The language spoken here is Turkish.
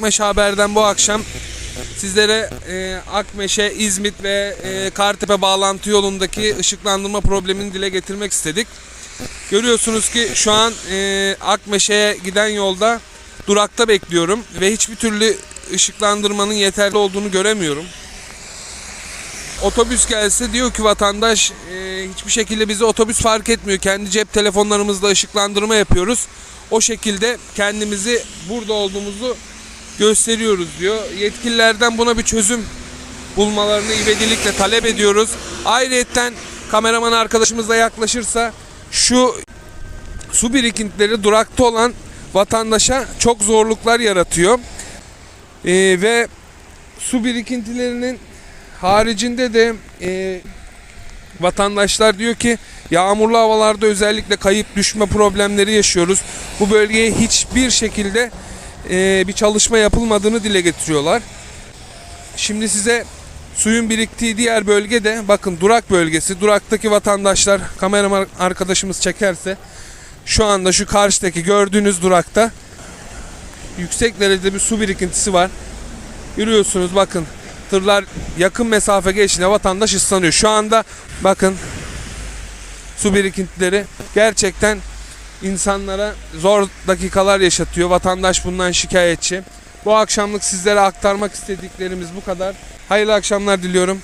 Akmeşe Haber'den bu akşam sizlere e, Akmeşe, İzmit ve e, Kartepe bağlantı yolundaki ışıklandırma problemini dile getirmek istedik. Görüyorsunuz ki şu an e, Akmeşe'ye giden yolda durakta bekliyorum ve hiçbir türlü ışıklandırmanın yeterli olduğunu göremiyorum. Otobüs gelse diyor ki vatandaş e, hiçbir şekilde bizi otobüs fark etmiyor. Kendi cep telefonlarımızla ışıklandırma yapıyoruz. O şekilde kendimizi burada olduğumuzu gösteriyoruz diyor. Yetkililerden buna bir çözüm bulmalarını ivedilikle talep ediyoruz. Ayrıyeten kameraman arkadaşımız da yaklaşırsa şu su birikintileri durakta olan vatandaşa çok zorluklar yaratıyor. Ee, ve su birikintilerinin haricinde de e, vatandaşlar diyor ki yağmurlu havalarda özellikle kayıp düşme problemleri yaşıyoruz. Bu bölgeye hiçbir şekilde e, bir çalışma yapılmadığını dile getiriyorlar. Şimdi size suyun biriktiği diğer bölge de bakın durak bölgesi. Duraktaki vatandaşlar kameraman arkadaşımız çekerse şu anda şu karşıdaki gördüğünüz durakta yüksek derecede bir su birikintisi var. Görüyorsunuz bakın tırlar yakın mesafe geçtiğinde vatandaş ıslanıyor. Şu anda bakın su birikintileri gerçekten insanlara zor dakikalar yaşatıyor. Vatandaş bundan şikayetçi. Bu akşamlık sizlere aktarmak istediklerimiz bu kadar. Hayırlı akşamlar diliyorum.